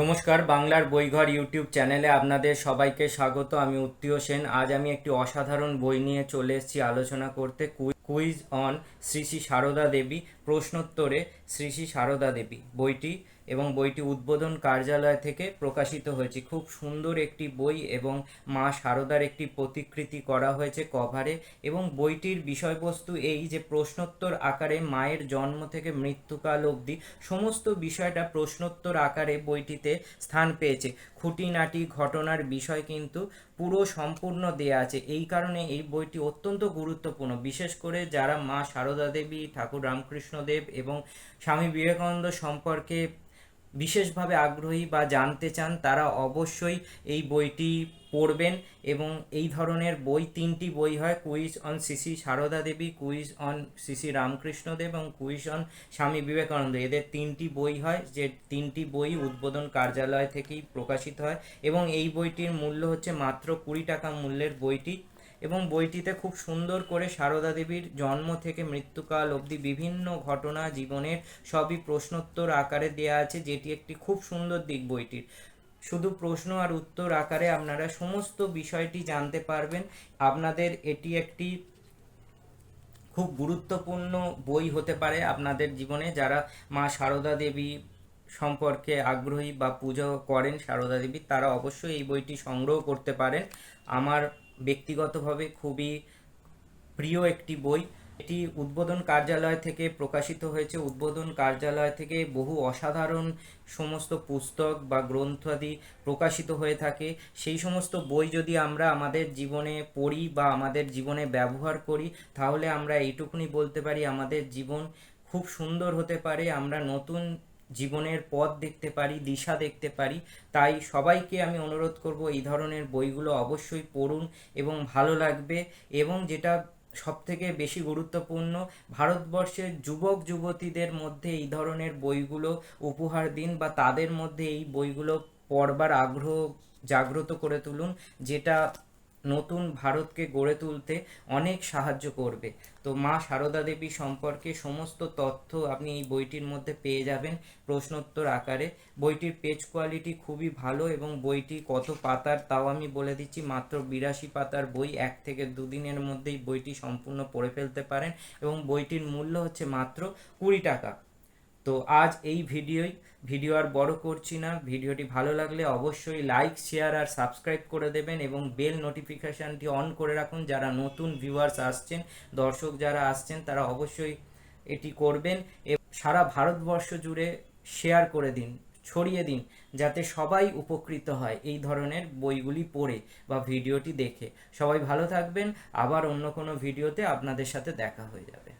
নমস্কার, বাংলার বইঘর ইউটিউব চ্যানেলে আপনাদের সবাইকে স্বাগত। আমি উত্তীয় সেন। আজ আমি একটি অসাধারণ বই নিয়ে চলে এসেছি আলোচনা করতে। কুইজ অন শ্রী শ্রী সারদা দেবী, প্রশ্নোত্তরে শ্রী শ্রী সারদা দেবী। বইটি এবং বইটি উদ্বোধন কার্যালয় থেকে প্রকাশিত হয়েছে। খুব সুন্দর একটি বই এবং মা সারদার একটি প্রতিকৃতি করা হয়েছে কভারে এবং বইটির বিষয়বস্তু এই যে প্রশ্নোত্তর আকারে মায়ের জন্ম থেকে মৃত্যুকাল অবধি সমস্ত বিষয়টা প্রশ্নোত্তর আকারে বইটিতে স্থান পেয়েছে। খুঁটিনাটি ঘটনার বিষয় কিন্তু পুরো সম্পূর্ণ দেয়া আছে। এই কারণে এই বইটি অত্যন্ত গুরুত্বপূর্ণ। বিশেষ করে যারা মা সারদা দেবী, ঠাকুর রামকৃষ্ণ দেব এবং স্বামী বিবেকানন্দ সম্পর্কে বিশেষভাবে আগ্রহী বা জানতে চান, তারা অবশ্যই এই বইটি পড়বেন এবং এই ধরনের বই, তিনটি বই হয় quiz on Shri Sarada Devi quiz on Shri Ramakrishna Dev এবং কুইজ অন স্বামী বিবেকানন্দ। এদের তিনটি বই হয়, যে তিনটি বই উদ্বোধন কার্যালয় থেকেই প্রকাশিত হয় এবং এই বইটির মূল্য হচ্ছে মাত্র কুড়ি টাকা মূল্যের বইটি। এবং বইটিতে খুব সুন্দর করে সারদা দেবীর জন্ম থেকে মৃত্যুকাল অবধি বিভিন্ন ঘটনা জীবনের সবই প্রশ্নোত্তর আকারে দেয়া আছে, যেটি একটি খুব সুন্দর দিক বইটির। শুধু প্রশ্ন আর উত্তর আকারে আপনারা সমস্ত বিষয়টি জানতে পারবেন। আপনাদের এটি একটি খুব গুরুত্বপূর্ণ বই হতে পারে আপনাদের জীবনে। যারা মা সারদা দেবী সম্পর্কে আগ্রহী বা পুজো করেন সারদা দেবী, তারা অবশ্যই এই বইটি সংগ্রহ করতে পারেন। আমার ব্যক্তিগতভাবে খুবই প্রিয় একটি বই। এটি উদ্বোধন কার্যালয় থেকে প্রকাশিত হয়েছে। উদ্বোধন কার্যালয় থেকে বহু অসাধারণ সমস্ত পুস্তক বা গ্রন্থাদি প্রকাশিত হয়ে থাকে। সেই সমস্ত বই যদি আমরা আমাদের জীবনে পড়ি বা আমাদের জীবনে ব্যবহার করি, তাহলে আমরা এইটুকুনি বলতে পারি, আমাদের জীবন খুব সুন্দর হতে পারে। আমরা নতুন জীবনের পথ দেখতে পারি, দিশা দেখতে পারি, তাই সবাইকে আমি অনুরোধ করব এই ধরনের বইগুলো অবশ্যই পড়ুন এবং ভালো লাগবে এবং যেটা সব থেকে বেশি গুরুত্বপূর্ণ, ভারতবর্ষের যুবক যুবতীদের মধ্যে এই ধরনের বইগুলো উপহার দিন বা তাদের মধ্যে এই বইগুলো পড়বার আগ্রহ জাগ্রত করে তুলুন, যেটা নতুন ভারতকে গড়ে তুলতে অনেক সাহায্য করবে। তো মা সারদা দেবী সম্পর্কে সমস্ত তথ্য আপনি এই বইটির মধ্যে পেয়ে যাবেন প্রশ্নোত্তর আকারে। বইটির পেজ কোয়ালিটি খুবই ভালো এবং বইটি কত পাতার তাও আমি বলে দিচ্ছি, মাত্র বিরাশি পাতার বই, এক থেকে দুদিনের মধ্যেই বইটি সম্পূর্ণ পড়ে ফেলতে পারেন এবং বইটির মূল্য হচ্ছে মাত্র কুড়ি টাকা। তো আজ এই ভিডিওই। ভিডিও আর বড় করছি না। ভিডিওটি ভালো লাগলে অবশ্যই লাইক শেয়ার আর সাবস্ক্রাইব করে দেবেন এবং বেল নোটিফিকেশানটি অন করে রাখুন। যারা নতুন ভিউয়ার্স আসছেন, দর্শক যারা আসছেন, তারা অবশ্যই এটি করবেন। সারা ভারতবর্ষ জুড়ে শেয়ার করে দিন, ছড়িয়ে দিন, যাতে সবাই উপকৃত হয় এই ধরনের বইগুলি পড়ে বা ভিডিওটি দেখে। সবাই ভালো থাকবেন। আবার অন্য কোনো ভিডিওতে আপনাদের সাথে দেখা হয়ে যাবে।